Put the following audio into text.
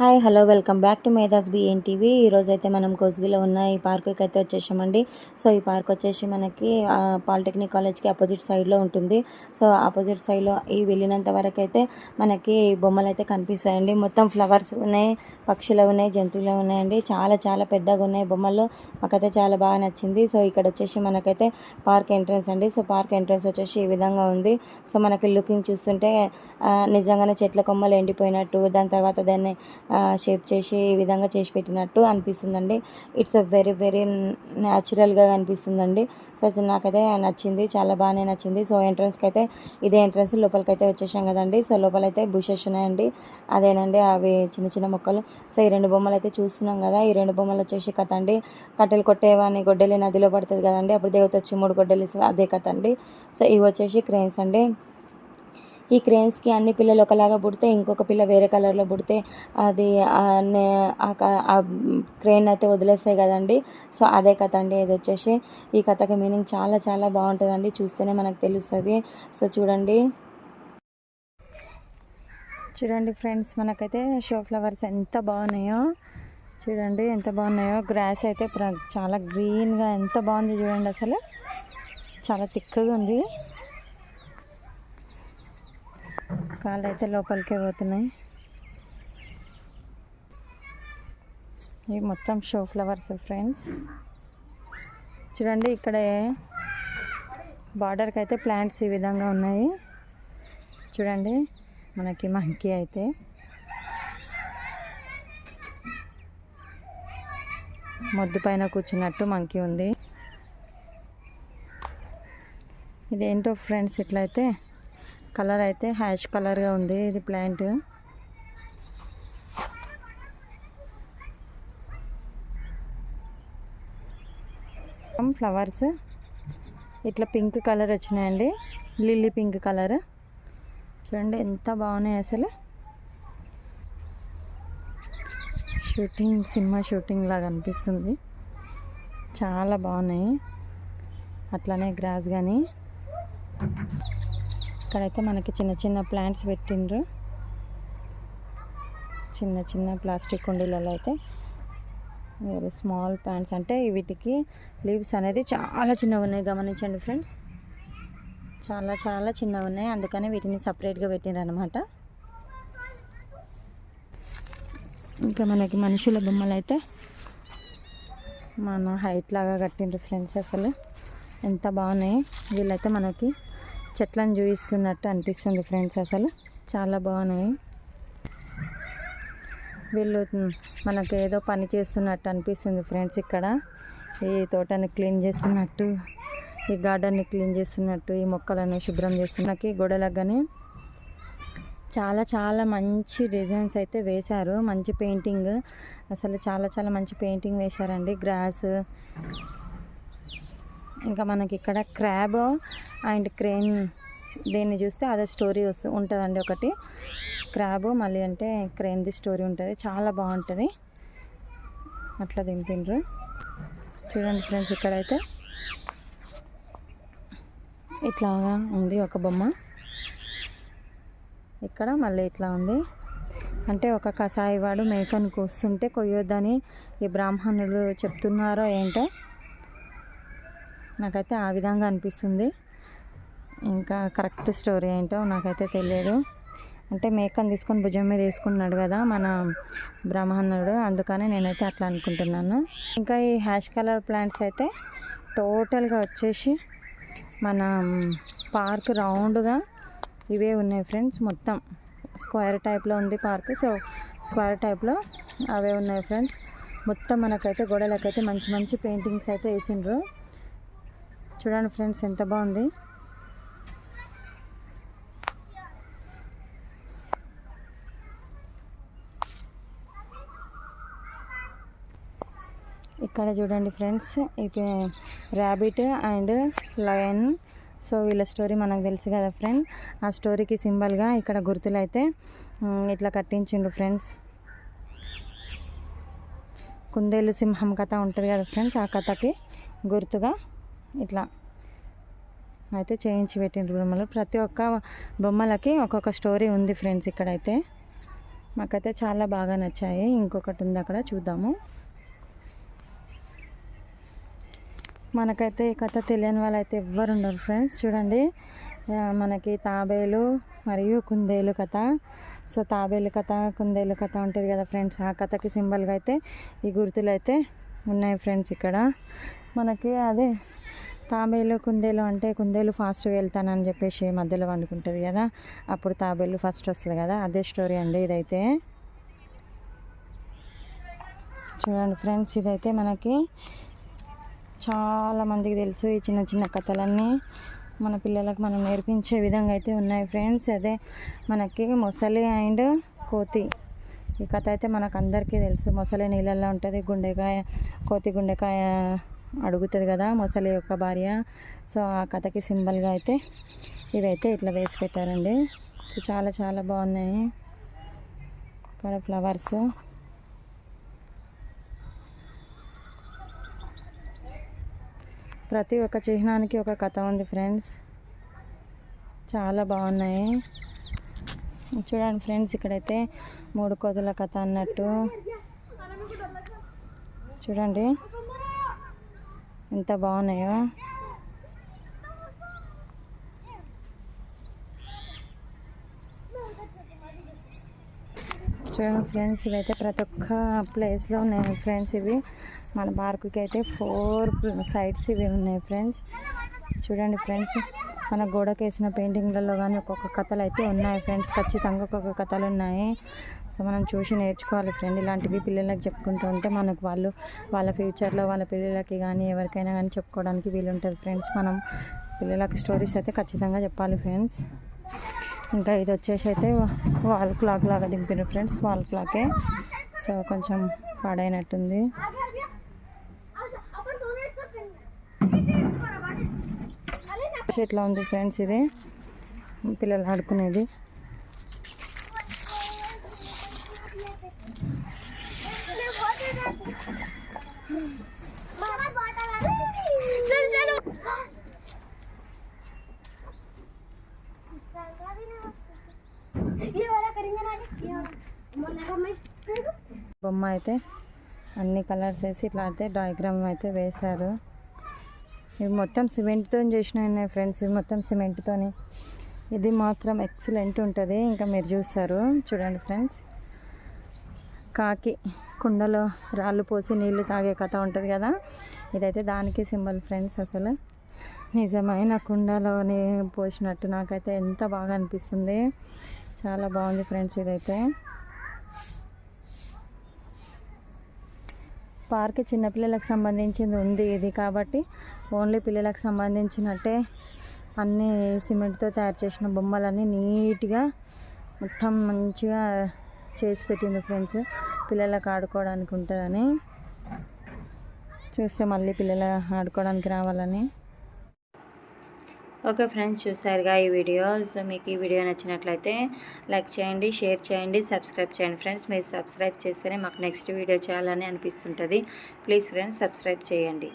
Hi hello welcome back to Medhas BN TV. ఈరోజైతే మనం కోసుగిలో ఉన్న ఈ పార్కుకి అయితే వచ్చేసామండి. సో ఈ పార్క్ వచ్చేసి మనకి పాలిటెక్నిక్ కాలేజ్కి అపోజిట్ సైడ్లో ఉంటుంది. సో ఆపోజిట్ సైడ్లో ఈ వెళ్ళినంత వరకు అయితే మనకి బొమ్మలు అయితే కనిపిస్తాయండి. మొత్తం ఫ్లవర్స్ ఉన్నాయి పక్షులు ఉన్నాయి జంతువులు ఉన్నాయండి. చాలా చాలా పెద్దగా ఉన్నాయి బొమ్మలు. మాకైతే చాలా బాగా నచ్చింది. సో ఇక్కడ వచ్చేసి మనకైతే పార్క్ ఎంట్రన్స్ అండి. సో పార్క్ ఎంట్రన్స్ వచ్చేసి ఈ విధంగా ఉంది. సో మనకి లుకింగ్ చూస్తుంటే నిజంగానే చెట్ల కొమ్మలు ఎండిపోయినట్టు. దాని తర్వాత దాన్ని షేప్ చేసి ఈ విధంగా చేసి పెట్టినట్టు అనిపిస్తుందండి. ఇట్స్ అ వెరీ వెరీ న్యాచురల్గా కనిపిస్తుందండి సో నాకైతే నచ్చింది చాలా బాగానే నచ్చింది. సో ఎంట్రన్స్కి అయితే ఇదే ఎంట్రన్స్ లోపలికి అయితే వచ్చేసాం కదండి. సో లోపలైతే బుషెస్ ఉన్నాయండి. అదేనండి అవి చిన్న చిన్న మొక్కలు. సో ఈ రెండు బొమ్మలు అయితే చూస్తున్నాం కదా. ఈ రెండు బొమ్మలు వచ్చేసి కథ అండి. కట్టెలు కొట్టేవాని గొడ్డలి నదిలో పడుతుంది కదండి. అప్పుడు దేవత వచ్చి మూడు గొడ్డలు అదే కథ అండి. సో ఇవి వచ్చేసి క్రేన్స్ అండి. ఈ క్రేన్స్కి అన్ని పిల్లలు ఒకలాగా పుడితే ఇంకొక పిల్ల వేరే కలర్లో పుడితే అది ఆ క్రేన్ అయితే వదిలేస్తాయి కదండి. సో అదే కథ అండి. ఇది వచ్చేసి ఈ కథకి మీనింగ్ చాలా చాలా బాగుంటుందండి. చూస్తేనే మనకు తెలుస్తుంది. సో చూడండి. చూడండి ఫ్రెండ్స్ మనకైతే షో ఫ్లవర్స్ ఎంత బాగున్నాయో. చూడండి ఎంత బాగున్నాయో. గ్రాస్ అయితే ప్ర- చాలా గ్రీన్గా ఎంత బాగుంది చూడండి అసలు. చాలా తిక్కగా ఉంది. కాళ్ళు అయితే లోపలికే పోతున్నాయి. ఇవి మొత్తం షో ఫ్లవర్స్ ఫ్రెండ్స్. చూడండి ఇక్కడే బార్డర్కి అయితే ప్లాంట్స్ ఈ విధంగా ఉన్నాయి. చూడండి మనకి మంకీ అయితే. మొద్దు పైన కూర్చున్నట్టు మంకీ ఉంది. ఇదేంటో ఫ్రెండ్స్ ఇట్లయితే కలర్ అయితే హ్యాష్ కలర్గా ఉంది ఇది ప్లాంట్. ఫ్లవర్స్. ఇట్లా పింక్ కలర్ వచ్చినాయండి. Lily pink colour. చూడండి ఎంత బాగున్నాయి అసలు. షూటింగ్ సినిమా షూటింగ్ లాగా అనిపిస్తుంది. చాలా బాగున్నాయి. అట్లానే గ్రాస్ కానీ ఇక్కడైతే మనకి చిన్న చిన్న ప్లాంట్స్ పెట్టిండ్రు. చిన్న చిన్న ప్లాస్టిక్ కుండీలలో అయితే వేరే స్మాల్ ప్లాంట్స్. అంటే వీటికి లీవ్స్ అనేది చాలా చిన్నగా ఉన్నాయి. గమనించండి ఫ్రెండ్స్. చాలా చాలా చిన్నగా ఉన్నాయి. అందుకని వీటిని సపరేట్గా పెట్టిండ్రు అనమాట ఇంకా మనకి మనుషుల బొమ్మలు అయితే మన హైట్ లాగా కట్టిండ్రు ఫ్రెండ్స్ అసలు. ఎంత బాగున్నాయి. వీళ్ళైతే మనకి చెట్లను చూపిస్తున్నట్టు అనిపిస్తుంది ఫ్రెండ్స్ అసలు. చాలా బాగున్నాయి. వీళ్ళు మనకు ఏదో పని చేస్తున్నట్టు అనిపిస్తుంది ఫ్రెండ్స్ ఇక్కడ. ఈ తోటని క్లీన్ చేస్తున్నట్టు ఈ గార్డెన్ని క్లీన్ చేస్తున్నట్టు ఈ మొక్కలను శుభ్రం చేస్తున్నకి గోడలకు చాలా చాలా మంచి డిజైన్స్ అయితే వేశారు. మంచి పెయింటింగ్ అసలు చాలా చాలా మంచి పెయింటింగ్ వేశారండి. గ్రాస్ ఇంకా మనకి ఇక్కడ క్రాబ్ అండ్ క్రేన్ దీన్ని చూస్తే అదే స్టోరీ వస్తూ ఉంటుందండి ఒకటి. క్రాబ్ మళ్ళీ అంటే క్రేన్ది స్టోరీ ఉంటుంది. చాలా బాగుంటుంది. అట్లా దింపిండ్రు. చూడండి ఫ్రెండ్స్ ఇక్కడైతే. ఇట్లాగా ఉంది ఒక బొమ్మ. ఇక్కడ మళ్ళీ ఇట్లా ఉంది. అంటే ఒక కషాయివాడు మేకను కోస్తుంటే కొయ్యొద్దని ఈ బ్రాహ్మణులు చెప్తున్నారో ఏంటో నాకైతే ఆ విధంగా అనిపిస్తుంది. ఇంకా కరెక్ట్ స్టోరీ ఏంటో నాకైతే తెలియదు. అంటే మేకను తీసుకొని భుజం మీద వేసుకున్నాడు కదా మన బ్రాహ్మణుడు అందుకనే నేనైతే అట్లా అనుకుంటున్నాను. ఇంకా ఈ హ్యాష్ కలర్ ప్లాంట్స్ అయితే టోటల్గా వచ్చేసి మన పార్క్ రౌండ్గా ఇవే ఉన్నాయి ఫ్రెండ్స్ మొత్తం. స్క్వేర్ టైప్లో ఉంది పార్క్ సో స్క్వేర్ టైప్లో అవే ఉన్నాయి ఫ్రెండ్స్. మొత్తం మనకైతే గోడలకైతే మంచి మంచి పెయింటింగ్స్ అయితే వేసిండ్రు. చూడండి ఫ్రెండ్స్ ఎంత బాగుంది. ఇక్కడ చూడండి ఫ్రెండ్స్ ఇది ర్యాబిట్ అండ్ లయన్ సో వీళ్ళ స్టోరీ మనకు తెలుసు కదా ఫ్రెండ్. ఆ స్టోరీకి సింబల్గా ఇక్కడ గుర్తులు అయితే ఇట్లా కట్టించిండ్రు ఫ్రెండ్స్. కుందేలు సింహం కథ ఉంటుంది కదా ఫ్రెండ్స్ ఆ కథకి గుర్తుగా. ఇట్లా. అయితే చేయించి పెట్టిండ్రు బొమ్మలు ప్రతి ఒక్క బొమ్మలకి ఒక్కొక్క స్టోరీ ఉంది ఫ్రెండ్స్ ఇక్కడైతే. మాకైతే చాలా బాగా నచ్చాయి. ఇంకొకటి ఉంది అక్కడ చూద్దాము. మనకైతే ఈ కథ తెలియని వాళ్ళైతే ఎవ్వరు ఉండరు ఫ్రెండ్స్. చూడండి. మనకి తాబేలు మరియు కుందేలు కథ. సో తాబేలు కథ కుందేలు కథ ఉంటుంది కదా ఫ్రెండ్స్. ఆ కథకి సింబల్గా అయితే ఈ గుర్తులు అయితే ఉన్నాయి ఫ్రెండ్స్ ఇక్కడ. మనకి అదే తాబేలు కుందేలు అంటే కుందేలు ఫాస్ట్గా వెళ్తానని చెప్పేసి మధ్యలో వండుకుంటుంది కదా అప్పుడు తాబేలు ఫస్ట్ వస్తుంది కదా అదే స్టోరీ అండి ఇదైతే. చూడండి ఫ్రెండ్స్ ఇదైతే మనకి చాలామందికి తెలుసు ఈ చిన్న చిన్న కథలన్నీ. మన పిల్లలకు మనం నేర్పించే విధంగా అయితే ఉన్నాయి ఫ్రెండ్స్. అదే మనకి మొసలి అండ్ కోతి. ఈ కథ అయితే మనకు అందరికీ తెలుసు. మొసలి నీళ్ళల్లో ఉంటుంది గుండెకాయ కోతి గుండెకాయ అడుగుతుంది కదా మొసలి యొక్క భార్య. సో ఆ కథకి సింబల్గా అయితే ఇవైతే ఇట్లా వేసి పెట్టారండి. సో చాలా చాలా బాగున్నాయి. ఇక్కడ ఫ్లవర్స్. ప్రతి ఒక్క చిహ్నానికి ఒక కథ ఉంది ఫ్రెండ్స్. చాలా బాగున్నాయి. చూడండి ఫ్రెండ్స్ ఇక్కడైతే మూడు కోతుల కథ అన్నట్టు. చూడండి. ఎంత బాగున్నాయో? చూడండి ఫ్రెండ్స్ ఇవైతే ప్రతి ఒక్క ప్లేస్లో ఉన్నాయి ఫ్రెండ్స్ ఇవి. మన పార్కుకి అయితే ఫోర్ సైడ్స్ ఇవి ఉన్నాయి ఫ్రెండ్స్. చూడండి ఫ్రెండ్స్ మన గోడకి వేసిన పెయింటింగ్లలో కానీ ఒక్కొక్క కథలు అయితే ఉన్నాయి ఫ్రెండ్స్. ఖచ్చితంగా ఒక్కొక్క కథలు ఉన్నాయి సో మనం చూసి నేర్చుకోవాలి ఫ్రెండ్. ఇలాంటివి పిల్లలకు చెప్పుకుంటూ ఉంటే మనకు వాళ్ళు వాళ్ళ ఫ్యూచర్లో వాళ్ళ పిల్లలకి కానీ ఎవరికైనా కానీ చెప్పుకోవడానికి వీలుంటుంది ఫ్రెండ్స్. మనం పిల్లలకి స్టోరీస్ అయితే ఖచ్చితంగా చెప్పాలి ఫ్రెండ్స్. ఇంకా ఇది వచ్చేసి అయితే వాల్ క్లాక్ లాగా దింపిన ఫ్రెండ్స్ వాల్ క్లాకే. సో కొంచెం పాడైనట్టుంది. ఇట్లా ఉంది ఫ్రెండ్స్ ఇది. పిల్లలు ఆడుకునేది. బొమ్మ అయితే అన్ని కలర్స్ వేసి ఇట్లా అయితే డయాగ్రామ్ అయితే వేశారు. ఇవి మొత్తం సిమెంట్తో చేసిన ఫ్రెండ్స్ ఇవి మొత్తం సిమెంట్తోని. ఇది మాత్రం ఎక్సలెంట్ ఉంటుంది. ఇంకా మీరు చూస్తారు. చూడండి ఫ్రెండ్స్. కాకి కుండలో రాళ్ళు పోసి నీళ్ళు తాగే కథ ఉంటుంది కదా? ఇదైతే దానికి సింబల్ ఫ్రెండ్స్ అసలు. నిజమైన కుండలోని పోసినట్టు నాకైతే ఎంత బాగా అనిపిస్తుంది. చాలా బాగుంది ఫ్రెండ్స్ ఇదైతే. పార్క్ చిన్నపిల్లలకు సంబంధించింది ఉంది ఇది కాబట్టి ఓన్లీ పిల్లలకు సంబంధించినట్టే అన్నీ సిమెంట్తో తయారు చేసిన బొమ్మలన్నీ నీట్గా మొత్తం మంచిగా చేసి పెట్టింది ఫ్రెండ్స్. పిల్లలకు ఆడుకోవడానికి ఉంటుందని. చూస్తే మళ్ళీ పిల్లలు ఆడుకోవడానికి రావాలని. ఓకే ఫ్రెండ్స్ చూసారుగా ఈ వీడియో. సో మీకు ఈ వీడియో నచ్చినట్లయితే లైక్ చేయండి షేర్ చేయండి సబ్స్క్రైబ్ చేయండి. ఫ్రెండ్స్ మీరు సబ్స్క్రైబ్ చేస్తేనే మాకు నెక్స్ట్ వీడియో చేయాలని అనిపిస్తుంటుంది. ప్లీజ్ ఫ్రెండ్స్ సబ్స్క్రైబ్ చేయండి.